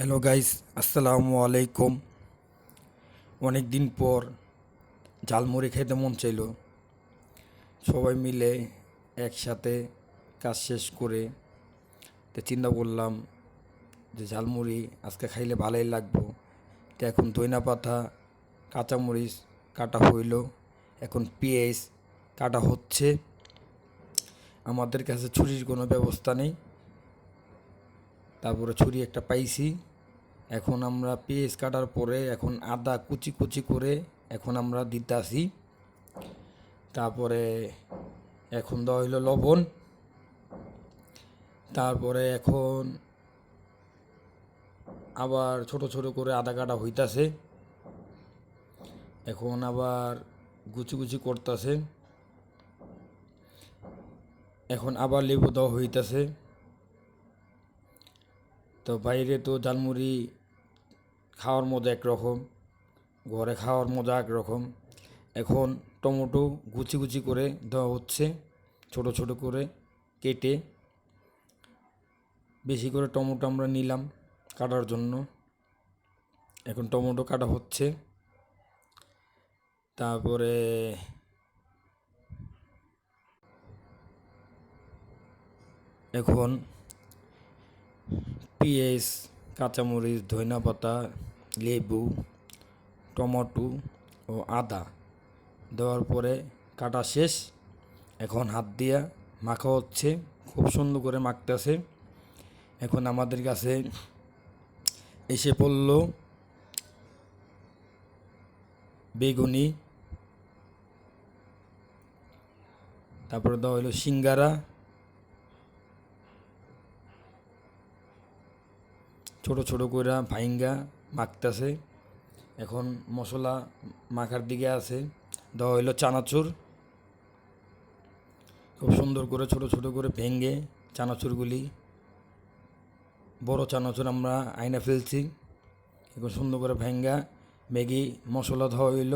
Hello guys, আসসালামু আলাইকুম। অনেক দিন পর ঝালমুড়ি খেতে মন চাইলো। সবাই মিলে একসাথে কাজ শেষ করে তো চিন্তা করলাম যে ঝালমুড়ি আজকে খাইলে ভালোই লাগবো। তো এখন দইনা পাতা, কাঁচামরিচ কাটা হইল, এখন পেঁয়াজ কাটা হচ্ছে। আমাদের কাছে ছুরির কোনো ব্যবস্থা নেই। তারপরে ছুরি একটা পাইছি। এখন আমরা পেঁয়াজ কাটার পরে এখন আদা কুচি কুচি করে এখন আমরা দিতে আসি তারপরে এখন দেওয়া হইল লবণ। তারপরে এখন আবার ছোট ছোট করে আদা কাটা হইতাছে। এখন আবার গুচি গুচি করতেছে। এখন আবার লেবু দেওয়া হইতাছে। তো বাইরে তো জালমুড়ি খাওয়ার মজা একরকম, ঘরে খাওয়ার মজা একরকম। এখন টমেটো গুচি গুচি করে দেওয়া হচ্ছে, ছোট ছোট করে কেটে। বেশি করে টমেটো আমরা নিলাম কাটার জন্য। এখন টমেটো কাটা হচ্ছে। তারপরে এখন পেঁয়াজ, কাঁচামরিচ ধনিয়া পাতা লেবু, টমেটো ও আদা দেওয়ার পরে কাটা শেষ। এখন হাত দিয়া মাখা হচ্ছে, খুব সুন্দর করে মাখতেছে। এখন আমাদের কাছে এসে পড়ল বেগুনি, তারপরে দেওয়া হলো সিঙ্গারা ছোট ছোট করে ভাইঙ্গা মাখতেছে। এখন মশলা মাখার দিকে আছে। দেওয়া হইল চানাচুর। খুব সুন্দর করে ছোট ছোট করে ভেঙ্গে চানাচুরগুলি, বড় চানাচুর আমরা আয়না ফেলছি। এখন সুন্দর করে ভেঙ্গা ম্যাগি, মশলা দেওয়া হইল।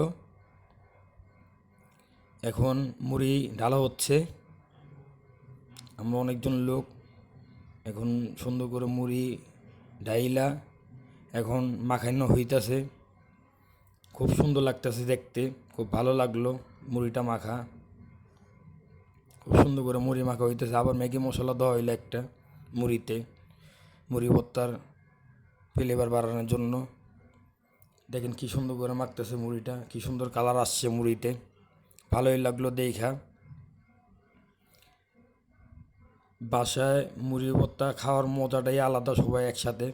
এখন মুড়ি ঢালা হচ্ছে। আমরা অনেকজন লোক এখন সুন্দর করে মুড়ি ডাইলা এখন মাখানো হইতাছে। খুব সুন্দর লাগতেছে দেখতে, খুব ভালো লাগল মুড়িটা মাখা। খুব সুন্দর করে মুড়ি মাখা হইতেছে। আবার ম্যাগি মশলা দেওয়া হইল একটা মুড়িতে, মুড়ি ভর্তার ফ্লেভার বাড়ানোর জন্য। দেখেন কি সুন্দর করে মাখতেছে মুড়িটা, কি সুন্দর কালার আসছে মুড়িতে। ভালোই লাগল দেখা। বাসায় মুড়ি ভর্তা খাওয়ার মজাটাই আলাদা সবাই একসাথে।